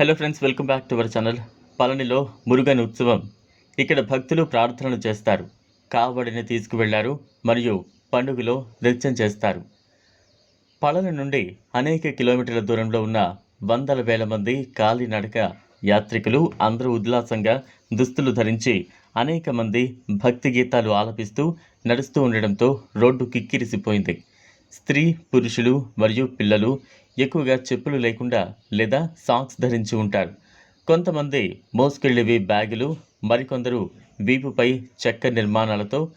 Hello friends welcome back to our channel పళనిలో Murugan ఉత్సవం. ఇక్కడ భక్తులు ప్రార్థనలు చేస్తారు. కావడిని తీసుకువెళ్ళారు మరియు పండుగలో నృత్యం చేస్తారు. పళని నుండి అనేక కిలోమీటర్ల దూరంలో ఉన్న వందల వేల మంది కాలినడక యాత్రికులు అందరూ ఉల్లాసంగా దుస్తులు ధరించి అనేక మంది భక్తి గీతాలు ఆలపిస్తూ నడుస్తూ ఉండడంతో రోడ్డు కిక్కిరిసిపోయింది. స్త్రీ పురుషులు మరియు పిల్లలు ఎక్కువగా చెప్పులు లేకుండా లేదా సాక్స్ ధరించి ఉంటారు. కొంతమంది మోసుకెళ్ళేవి బ్యాగులు మరికొందరు వీపుపై చెక్క నిర్మాణాలతో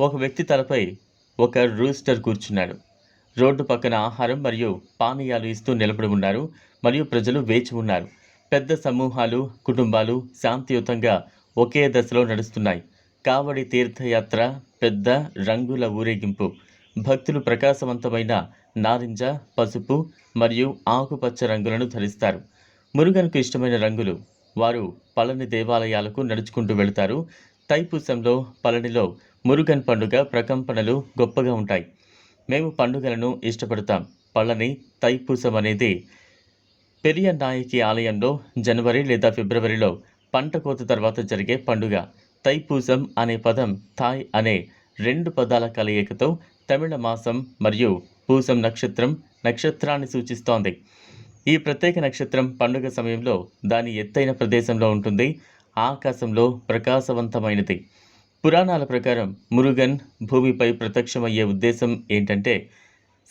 ఒక వ్యక్తి తలపై ఒక రూస్టర్ కూర్చున్నాడు. రోడ్డు పక్కన ఆహారం మరియు పానీయాలు ఇస్తూ నిలబడి ఉన్నారు మరియు ప్రజలు వేచి ఉన్నారు. పెద్ద సమూహాలు కుటుంబాలు శాంతియుతంగా ఒకే దశలో నడుస్తున్నాయి. కావడి తీర్థయాత్ర పెద్ద రంగుల ఊరేగింపు. భక్తులు ప్రకాశవంతమైన నారింజ పసుపు మరియు ఆకుపచ్చ రంగులను ధరిస్తారు. మురుగన్కు ఇష్టమైన రంగులు. వారు పళని దేవాలయాలకు నడుచుకుంటూ వెళతారు. తైపూసంలో పళనిలో మురుగన్ పండుగ ప్రకంపనలు గొప్పగా ఉంటాయి. మేము పండుగలను ఇష్టపడతాం. పళని తైపూసం అనేది పెరియ నాయకి ఆలయంలో జనవరి లేదా ఫిబ్రవరిలో పంట కోత తర్వాత జరిగే పండుగ. తైపూసం అనే పదం థాయ్ అనే రెండు పదాల కలయికతో తమిళ మాసం మరియు పూసం నక్షత్రం నక్షత్రాన్ని సూచిస్తోంది. ఈ ప్రత్యేక నక్షత్రం పండుగ సమయంలో దాని ఎత్తైన ప్రదేశంలో ఉంటుంది. ఆకాశంలో ప్రకాశవంతమైనది. పురాణాల ప్రకారం మురుగన్ భూమిపై ప్రత్యక్షమయ్యే ఉద్దేశం ఏంటంటే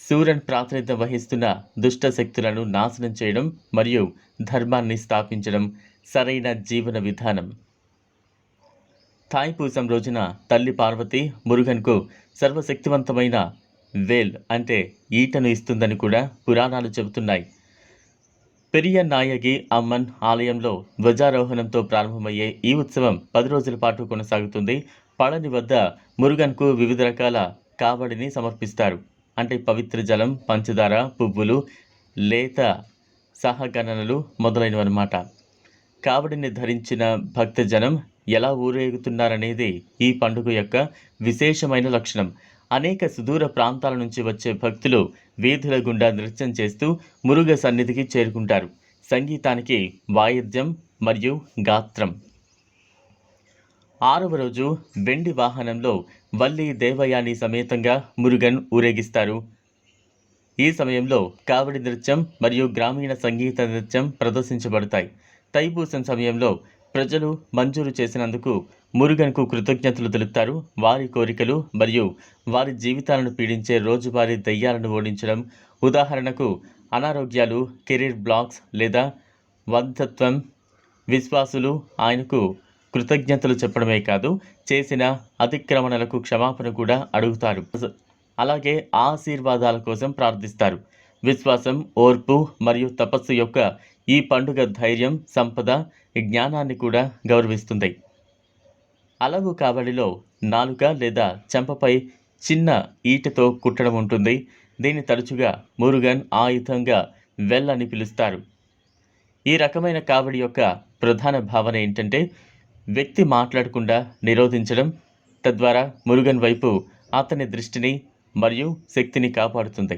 సూర్యన్ ప్రాతినిధ్యం వహిస్తున్న దుష్ట శక్తులను నాశనం చేయడం మరియు ధర్మాన్ని స్థాపించడం సరైన జీవన విధానం. థాయిపూసం రోజున తల్లి పార్వతి మురుగన్కు సర్వశక్తివంతమైన వేల్ అంటే ఈటను ఇస్తుందని కూడా పురాణాలు చెబుతున్నాయి. పెరియ నాయగి అమ్మన్ ఆలయంలో ధ్వజారోహణంతో ప్రారంభమయ్యే ఈ ఉత్సవం పది రోజుల పాటు కొనసాగుతుంది. పళని వద్ద మురుగన్కు వివిధ రకాల కావడిని సమర్పిస్తారు. అంటే పవిత్ర జలం పంచదార పువ్వులు లేత సహగణనలు మొదలైనవన్నమాట. కావడిని ధరించిన భక్తజనం ఎలా ఊరేగుతున్నారనేది ఈ పండుగ యొక్క విశేషమైన లక్షణం. అనేక సుదూర ప్రాంతాల నుంచి వచ్చే భక్తులు వీధుల గుండా నృత్యం చేస్తూ మురుగ సన్నిధికి చేరుకుంటారు. సంగీతానికి వాయిద్యం మరియు గాత్రం. ఆరవ రోజు వెండి వాహనంలో వల్లి దేవయాని సమేతంగా మురుగన్ ఊరేగిస్తారు. ఈ సమయంలో కావడి నృత్యం మరియు గ్రామీణ సంగీత నృత్యం ప్రదర్శించబడతాయి. తైపూసం సమయంలో ప్రజలు మంజూరు చేసినందుకు మురుగన్కు కృతజ్ఞతలు తెలుపుతారు. వారి కోరికలు మరియు వారి జీవితాలను పీడించే రోజువారీ దయ్యాలను ఓడించడం ఉదాహరణకు అనారోగ్యాలు కెరీర్ బ్లాక్స్ లేదా వంధత్వం విశ్వాసులు ఆయనకు కృతజ్ఞతలు చెప్పడమే కాదు చేసిన అతిక్రమణలకు క్షమాపణ కూడా అడుగుతారు. అలాగే ఆశీర్వాదాల కోసం ప్రార్థిస్తారు. విశ్వాసం ఓర్పు మరియు తపస్సు యొక్క ఈ పండుగ ధైర్యం సంపద జ్ఞానాన్ని కూడా గౌరవిస్తుంది. అలవు కావడిలో నాలుక లేదా చెంపపై చిన్న ఈటతో కుట్టడం ఉంటుంది. దీన్ని తరచుగా మురుగన్ ఆయుధంగా వెల్ అని పిలుస్తారు. ఈ రకమైన కావడి యొక్క ప్రధాన భావన ఏంటంటే వ్యక్తి మాట్లాడకుండా నిరోధించడం తద్వారా మురుగన్ వైపు అతని దృష్టిని మరియు శక్తిని కాపాడుతుంది.